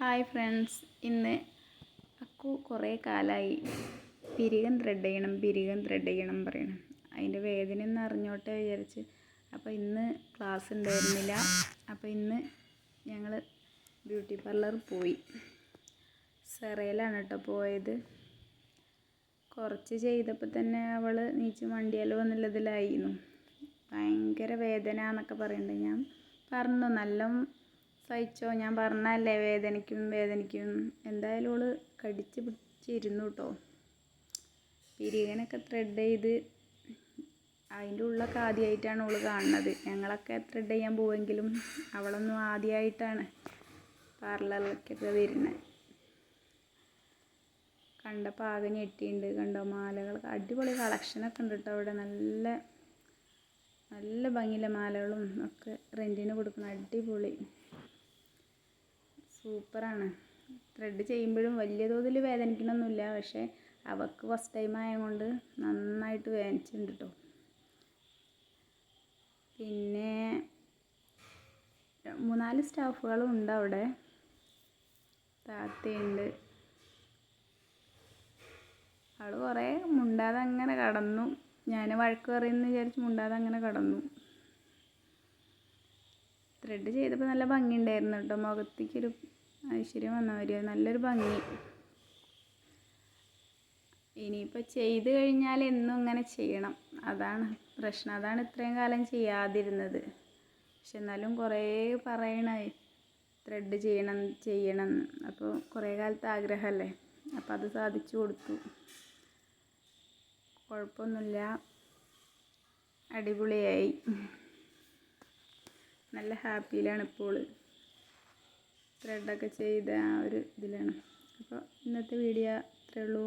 Hi friends. ഇന്ന് അക്കു കുറേ കാലമായി പിരികൻ ത്രെഡ് ചെയ്യണം പിരികൻ ത്രെഡ് ചെയ്യണം പറയണം. അതിന്റെ വേദന ഒന്ന് അറിഞ്ഞോട്ടെ വിചാരിച്ച്. അപ്പോൾ ഇന്ന് ക്ലാസ് ഉണ്ടായിരുന്നില്ല. അപ്പോൾ ഇന്ന് ഞങ്ങൾ ബ്യൂട്ടി പാർലർ പോയി. സെറയിലാണ് കേട്ടോ പോയത്. കുറച്ച് ചെയ്തപ്പോൾ തന്നെ അവൾ നീച്ച് മണ്ടിയാലോ എന്നുള്ളതിലായിരുന്നു ഭയങ്കര വേദന എന്നൊക്കെ പറയുന്നുണ്ട് ഞാൻ പറഞ്ഞു നല്ല സഹിച്ചോ? ഞാൻ പറഞ്ഞല്ലേ വേദനിക്കും വേദനിക്കും. എന്തായാലും ഓൾ കടിച്ച് പിടിച്ചിരുന്നു കേട്ടോ പിരികനൊക്കെ ത്രെഡ് ചെയ്ത് അതിന്റെ ഉള്ളൊക്കെ ആദ്യമായിട്ടാണ് ഓൾ കാണുന്നത്. ഞങ്ങളൊക്കെ ത്രെഡ് ചെയ്യാൻ പോവെങ്കിലും അവളൊന്നും ആദ്യമായിട്ടാണ് പാർലറിലേക്കൊക്കെ വരുന്നത്. കണ്ടപ്പോൾ ആകെ ഞെട്ടിയുണ്ട്. കണ്ടോ? മാലകൾ അടിപൊളി കളക്ഷനൊക്കെ ഉണ്ട് കേട്ടോ അവിടെ. നല്ല നല്ല ഭംഗിയിലെ മാലകളും ഒക്കെ റെന്റിന് കൊടുക്കുന്ന അടിപൊളി സൂപ്പറാണ്. ത്രെഡ് ചെയ്യുമ്പോഴും വലിയ തോതിൽ വേദനിക്കണമൊന്നുമില്ല പക്ഷേ അവൾക്ക് ഫസ്റ്റ് ടൈം ആയതുകൊണ്ട് നന്നായിട്ട് വേദനിച്ചിട്ടുണ്ട് കേട്ടോ പിന്നെ മൂന്നാൽ സ്റ്റാഫുകളും ഉണ്ട് അവിടെ താത്തയുണ്ട്. അവൾ കുറേ മുണ്ടാതെ അങ്ങനെ കടന്നു. ഞാൻ വഴക്ക് പറയുമെന്ന് വിചാരിച്ച് മുണ്ടാതെ അങ്ങനെ കടന്നു. ത്രെഡ് ചെയ്തപ്പോൾ നല്ല ഭംഗിയുണ്ടായിരുന്നു കേട്ടോ. മുഖത്തേക്കൊരു ഐശ്വര്യം വന്ന മാതിരി നല്ലൊരു ഭംഗി. ഇനിയിപ്പോൾ ചെയ്ത് കഴിഞ്ഞാൽ എന്നും ഇങ്ങനെ ചെയ്യണം. അതാണ് പ്രശ്നം. അതാണ് ഇത്രയും കാലം ചെയ്യാതിരുന്നത്. പക്ഷെ എന്നാലും കുറേ പറയണ ത്രെഡ് ചെയ്യണം ചെയ്യണം. അപ്പോൾ കുറേ കാലത്തെ ആഗ്രഹമല്ലേ? അപ്പോൾ അത് സാധിച്ചു കൊടുത്തു. കുഴപ്പമൊന്നുമില്ല. അടിപൊളിയായി. നല്ല ഹാപ്പിയിലാണ് ഇപ്പോൾ ത്രെഡൊക്കെ ചെയ്ത ആ ഒരു ഇതിലാണ്. അപ്പോൾ ഇന്നത്തെ വീഡിയോ ഇത്രയേ ഉള്ളൂ.